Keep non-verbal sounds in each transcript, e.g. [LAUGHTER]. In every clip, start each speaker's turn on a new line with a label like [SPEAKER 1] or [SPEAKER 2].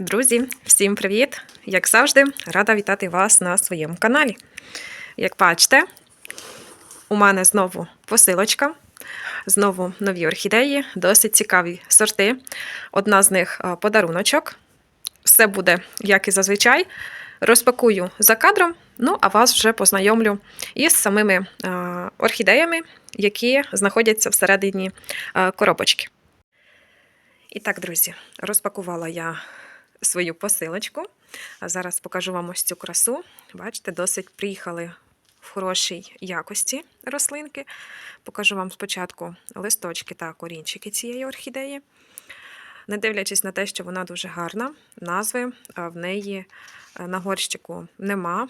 [SPEAKER 1] Друзі, всім привіт! Як завжди, рада вітати вас на своєму каналі. Як бачите, у мене знову посилочка, знову нові орхідеї, досить цікаві сорти. Одна з них а, подаруночок. Все буде, як і зазвичай. Розпакую за кадром, ну а вас вже познайомлю із самими а, орхідеями, які знаходяться всередині а, коробочки. І так, друзі, розпакувала я свою посилочку. А зараз покажу вам ось цю красу. Бачите, досить приїхали в хорошій якості рослинки. Покажу вам спочатку листочки та корінчики цієї орхідеї. Не дивлячись на те, що вона дуже гарна, назви в неї е, на горщику нема.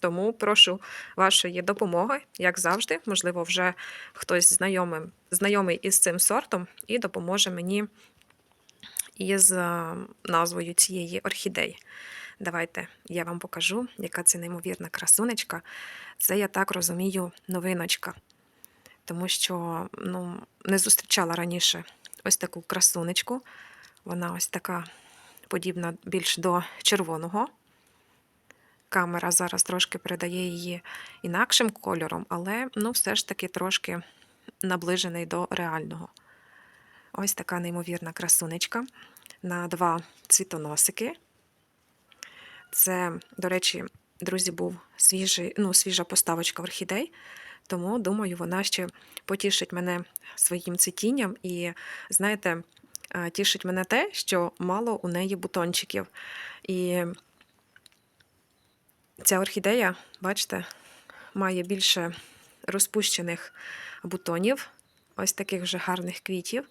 [SPEAKER 1] Тому прошу вашої допомоги, як завжди. Можливо, вже хтось знайомий, знайомий із цим сортом і допоможе мені із е, назвою цієї орхідеї. Давайте я вам покажу, яка це неймовірна красунечка. Це, я так розумію, новиночка. Тому що ну, не зустрічала раніше ось таку красунечку. Вона ось така подібна більш до червоного. Камера зараз трошки передає її інакшим кольором, але ну, все ж таки трошки наближений до реального. Ось така неймовірна красунечка на два цвітоносики. Це, до речі, друзі, був свіжий, ну, свіжа поставочка орхідей, тому думаю, вона ще потішить мене своїм цвітінням. І, знаєте, е, тішить мене те, що мало у неї бутончиків. І ця орхідея, бачите, має більше розпущених бутонів, ось таких вже гарних квітів.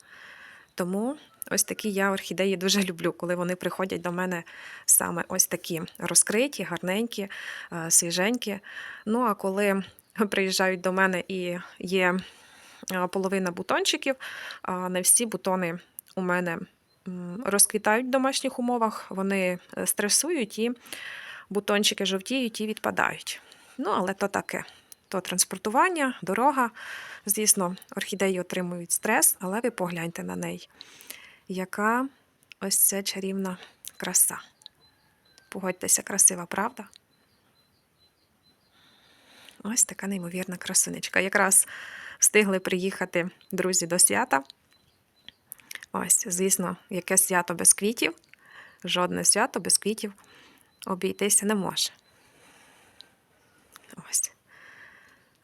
[SPEAKER 1] Тому ось такі я орхідеї дуже люблю, коли вони приходять до мене саме ось такі розкриті, гарненькі, е, свіженькі. Ну а коли приїжджають до мене і є е, половина бутончиків, не всі бутони у мене розквітають в домашніх умовах, вони е, стресують і бутончики жовтіють і відпадають. Ну, але то таке. То транспортування, дорога. Звісно, орхідеї отримують стрес, але ви погляньте на неї. Яка ось ця чарівна краса. Погодьтеся, красива, правда? Ось така неймовірна красунечка. Якраз встигли приїхати друзі до свята. Ось, звісно, яке свято без квітів. Жодне свято без квітів обійтися не може. Ось.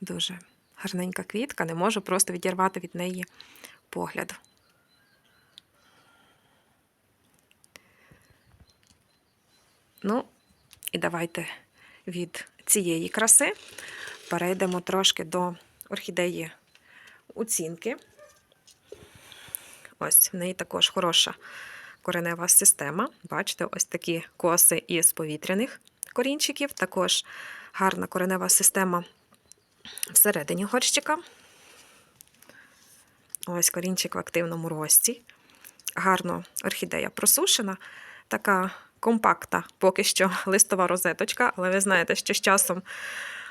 [SPEAKER 1] Дуже гарненька квітка, не можу просто відірвати від неї погляду. Ну, і давайте від цієї краси перейдемо трошки до орхідеї оцінки. Ось в неї також хороша коренева система. Бачите, ось такі коси із повітряних корінчиків. Також гарна коренева система всередині горщика. Ось корінчик в активному рості. Гарно орхідея просушена, така компактна, поки що [LAUGHS] листова розеточка, але ви знаєте, що з часом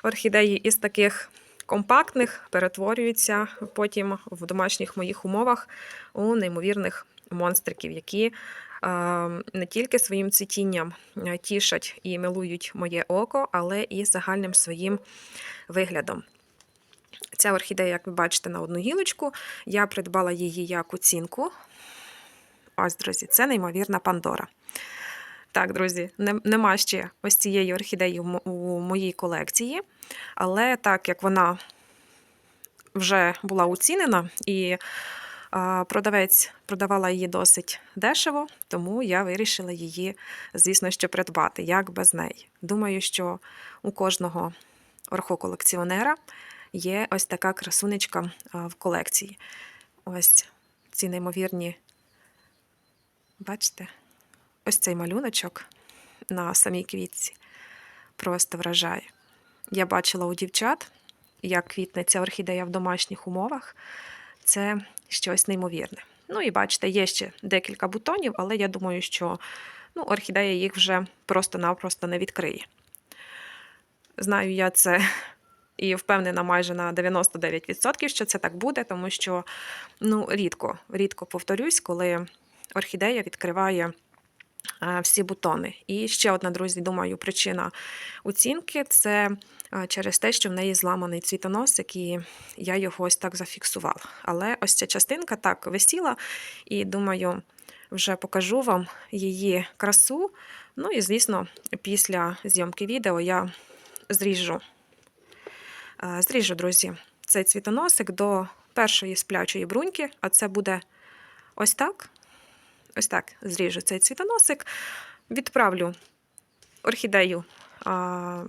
[SPEAKER 1] орхідеї із таких компактних перетворюються потім в домашніх моїх умовах у неймовірних монстриків, які е, не тільки своїм цвітінням е, тішать і милують моє око, але і загальним своїм виглядом. Ця орхідея, як ви бачите, на одну гілочку. Я придбала її як оцінку. Ось, друзі, це неймовірна Пандора. Так, друзі, не- нема ще ось цієї орхідеї у моїй колекції, але так як вона вже була оцінена і продавець продавала її досить дешево, тому я вирішила її, звісно, що придбати, як без неї. Думаю, що у кожного орхоколекціонера є ось така красунечка в колекції. Ось ці неймовірні, бачите, ось цей малюночок на самій квітці просто вражає. Я бачила у дівчат, як квітне ця орхідея в домашніх умовах. Це щось неймовірне. Ну і бачите, є ще декілька бутонів, але я думаю, що ну, орхідея їх вже просто-напросто не відкриє. Знаю я це і впевнена майже на 99%, що це так буде, тому що ну, рідко, рідко повторюсь, коли орхідея відкриває е, всі бутони. І ще одна, друзі, думаю, причина оцінки це е, через те, що в неї зламаний цвітоносик, і я його ось так зафіксувала. Але ось ця частинка так висіла, і думаю, вже покажу вам її красу. Ну і, звісно, після зйомки відео я зріжу, зріжу, друзі, цей цвітоносик до першої сплячої бруньки, а це буде ось так. Ось так зріжу цей цвітоносик, відправлю орхідею а,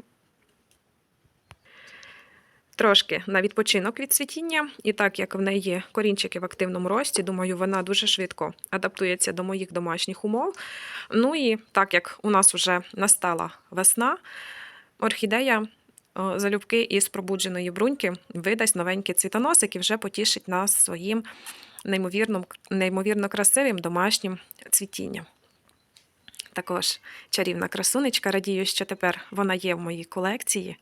[SPEAKER 1] трошки на відпочинок від цвітіння. І так як в неї корінчики в активному рості, думаю, вона дуже швидко адаптується до моїх домашніх умов. Ну і так як у нас вже настала весна, орхідея. О, Залюбки із пробудженої бруньки видасть новенький цвітоносик і вже потішить нас своїм неймовірно, неймовірно красивим домашнім цвітінням. Також чарівна красунечка. Радію, що тепер вона є в моїй колекції.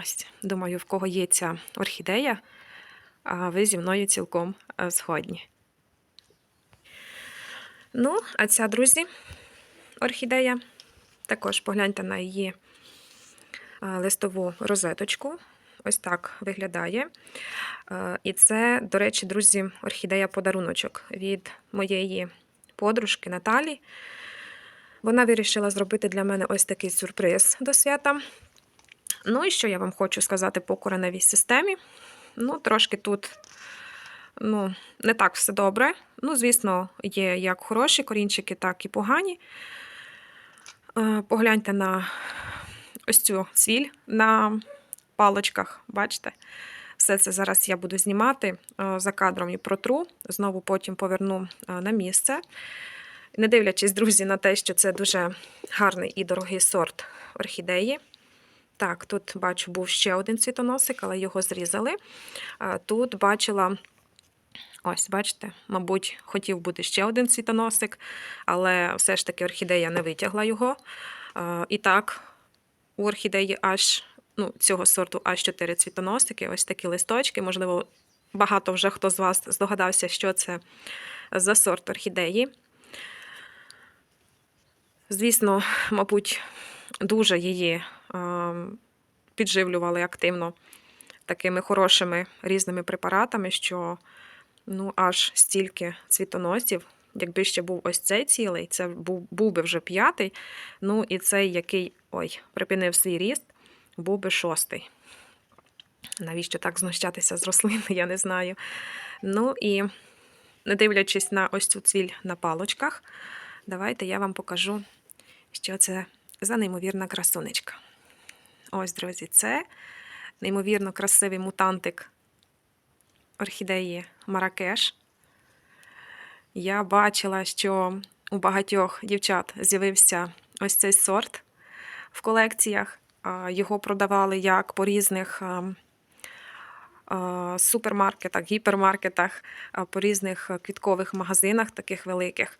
[SPEAKER 1] Ось, думаю, в кого є ця орхідея, а ви зі мною цілком е, згодні. Ну, а ця, друзі, орхідея. Також погляньте на її е, листову розеточку. Ось так виглядає. Е, І це, до речі, друзі, орхідея подаруночок від моєї подружки Наталі. Вона вирішила зробити для мене ось такий сюрприз до свята. Ну і що я вам хочу сказати по кореневій системі. Ну, трошки тут ну, не так все добре. Ну, звісно, є як хороші корінчики, так і погані. Е, Погляньте на ось цю цвіль на палочках, бачите? Все це зараз я буду знімати е, за кадром і протру, знову потім поверну е, на місце. Не дивлячись, друзі, на те, що це дуже гарний і дорогий сорт орхідеї. Так, тут бачу, був ще один цвітоносик, але його зрізали. Тут бачила, ось, бачите, мабуть, хотів бути ще один цвітоносик, але все ж таки орхідея не витягла його. І так, у орхідеї аж ну, цього сорту аж 4 цвітоносики, ось такі листочки. Можливо, багато вже хто з вас здогадався, що це за сорт орхідеї. Звісно, мабуть, дуже її підживлювали активно такими хорошими різними препаратами, що ну, аж стільки цвітоносів. Якби ще був ось цей цілий, це був, був би вже п'ятий. Ну і цей, який ой, припинив свій ріст, був би шостий. Навіщо так знущатися з рослини, я не знаю. Ну і не дивлячись на ось цю цвіль на палочках, давайте я вам покажу, що це за неймовірна красунечка. Ось, друзі, це неймовірно красивий мутантик орхідеї Маракеш. Я бачила, що у багатьох дівчат з'явився ось цей сорт в колекціях. Його продавали як по різних супермаркетах, гіпермаркетах, по різних квіткових магазинах, таких великих.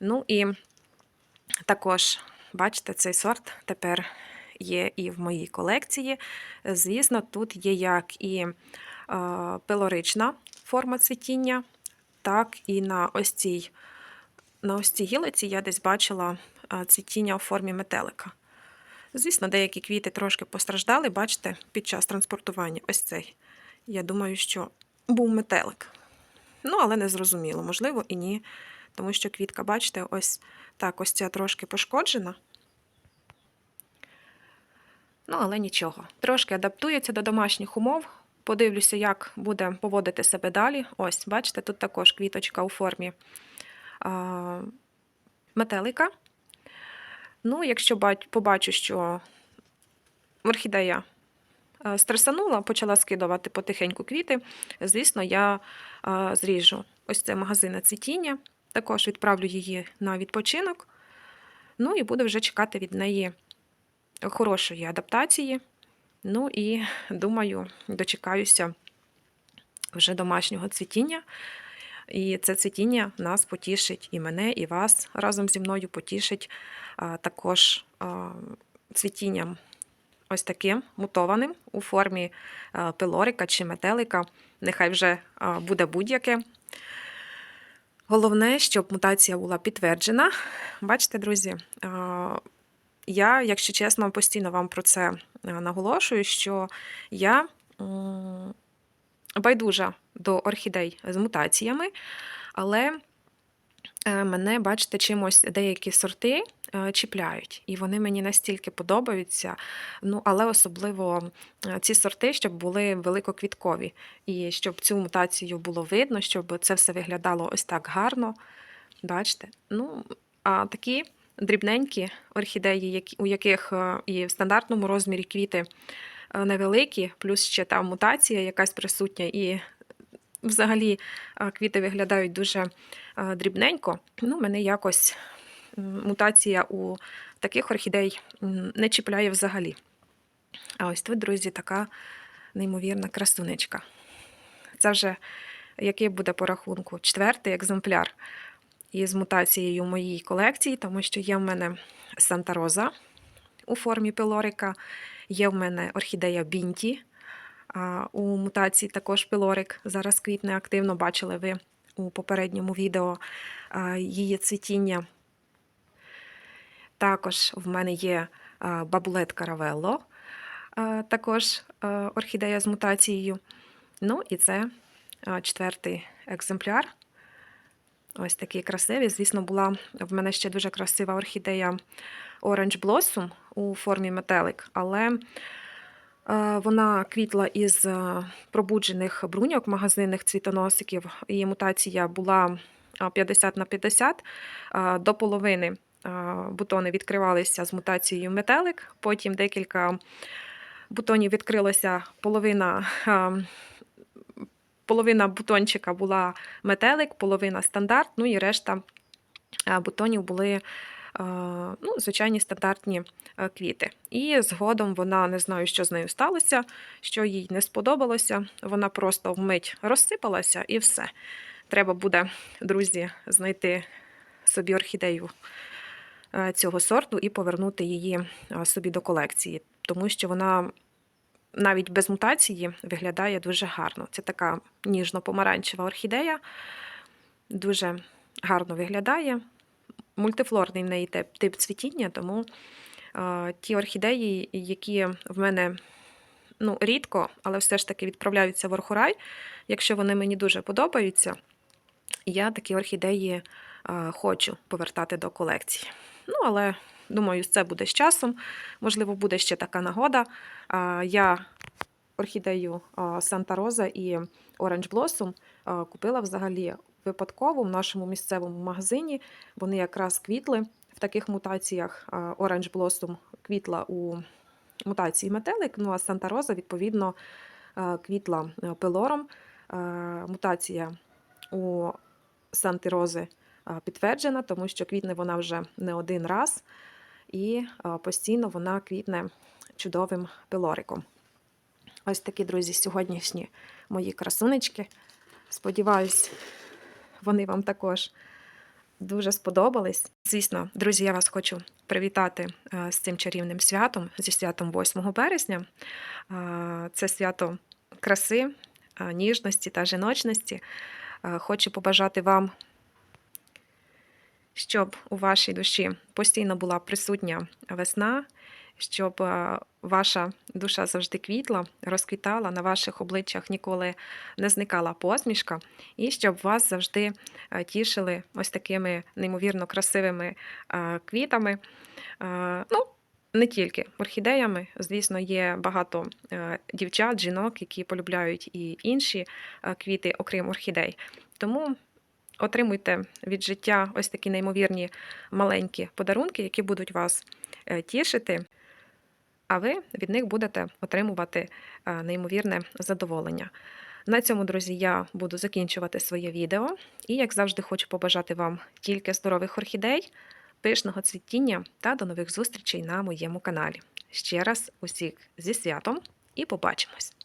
[SPEAKER 1] Ну і також, бачите, цей сорт тепер є і в моїй колекції. Звісно, тут є як і пилорична форма цвітіння, так і на ось цій, на ось цій гілиці я десь бачила цвітіння у формі метелика. Звісно, деякі квіти трошки постраждали, бачите, під час транспортування. Ось цей. Я думаю, що був метелик. Ну, але не зрозуміло, можливо, і ні. Тому що квітка, бачите, ось так, ось ця трошки пошкоджена. Ну, але нічого. Трошки адаптується до домашніх умов. Подивлюся, як буде поводити себе далі. Ось, бачите, тут також квіточка у формі а, метелика. Ну, якщо побачу, що орхідея е, стресанула, почала скидувати потихеньку квіти, звісно, я е, зріжу ось це магазинне цвітіння, також відправлю її на відпочинок. Ну і буду вже чекати від неї хорошої адаптації. Ну і думаю, дочекаюся вже домашнього цвітіння. І це цвітіння нас потішить і мене, і вас разом зі мною потішить також цвітінням ось таким мутованим у формі пилорика чи метелика. Нехай вже буде будь-яке. Головне, щоб мутація була підтверджена. Бачите, друзі, я, якщо чесно, постійно вам про це наголошую, що я байдужа до орхідей з мутаціями, але е, мене, бачите, чимось деякі сорти е, чіпляють, і вони мені настільки подобаються. Ну, але особливо е, ці сорти, щоб були великоквіткові, і щоб цю мутацію було видно, щоб це все виглядало ось так гарно. Бачите? Ну, а такі дрібненькі орхідеї, у яких і в стандартному розмірі квіти невеликі, плюс ще там мутація якась присутня, і взагалі е, квіти виглядають дуже е, дрібненько. Ну, мене якось мутація у таких орхідей не чіпляє взагалі. А ось тут, друзі, така неймовірна красунечка. Це вже який буде по рахунку? Четвертий екземпляр із мутацією моїй колекції, тому що є в мене Санта Роза у формі пилорика, є в мене орхідея Бінті. У мутації також пилорик. Зараз квітне активно бачили ви у попередньому відео її цвітіння. Також в мене є бабулет Каравелло, також орхідея з мутацією. Ну і це четвертий екземпляр. Ось такі красиві. Звісно, була в мене ще дуже красива орхідея Orange Blossom у формі метелик, але е, вона квітла із е, пробуджених бруньок магазинних цвітоносиків. Її мутація була 50 на 50. Е, До половини е, бутони відкривалися з мутацією метелик, потім декілька бутонів відкрилося половина. Половина бутончика була метелик, половина стандарт, ну і решта е, бутонів були е, ну, звичайні стандартні е, квіти. І згодом вона не знаю, що з нею сталося, що їй не сподобалося. Вона просто вмить розсипалася і все. Треба буде, друзі, знайти собі орхідею цього сорту і повернути її собі до колекції, тому що вона навіть без мутації виглядає дуже гарно. Це така ніжно-помаранчева орхідея, дуже гарно виглядає. Мультифлорний в неї тип, цвітіння, тому е, ті орхідеї, які в мене ну, рідко, але все ж таки відправляються в орхурай, якщо вони мені дуже подобаються, я такі орхідеї е, хочу повертати до колекції. Ну, але думаю, це буде з часом. Можливо, буде ще така нагода. Я орхідею Санта Роза і Blossom а, купила взагалі випадково в нашому місцевому магазині. Вони якраз квітли в таких мутаціях. Orange Blossom квітла у мутації метелик, ну а Санта Роза, відповідно, квітла пилором. Мутація у Санти Рози підтверджена, тому що квітне вона вже не один раз, і постійно вона квітне чудовим пилориком. Ось такі, друзі, сьогоднішні мої красунечки. Сподіваюсь, вони вам також дуже сподобались. Звісно, друзі, я вас хочу привітати е, з цим чарівним святом, зі святом 8 березня. Е, Це свято краси, е, ніжності та жіночності. Е, Хочу побажати вам, щоб у вашій душі постійно була присутня весна, щоб е, ваша душа завжди квітла, розквітала, на ваших обличчях ніколи не зникала посмішка, і щоб вас завжди е, тішили ось такими неймовірно красивими е, квітами. Ну, не тільки орхідеями, звісно, є багато дівчат, жінок, які полюбляють і інші квіти, окрім орхідей. Тому отримуйте від життя ось такі неймовірні маленькі подарунки, які будуть вас е, тішити, а ви від них будете отримувати е, неймовірне задоволення. На цьому, друзі, я буду закінчувати своє відео. І, як завжди, хочу побажати вам тільки здорових орхідей, пишного цвітіння та до нових зустрічей на моєму каналі. Ще раз усіх зі святом і побачимось!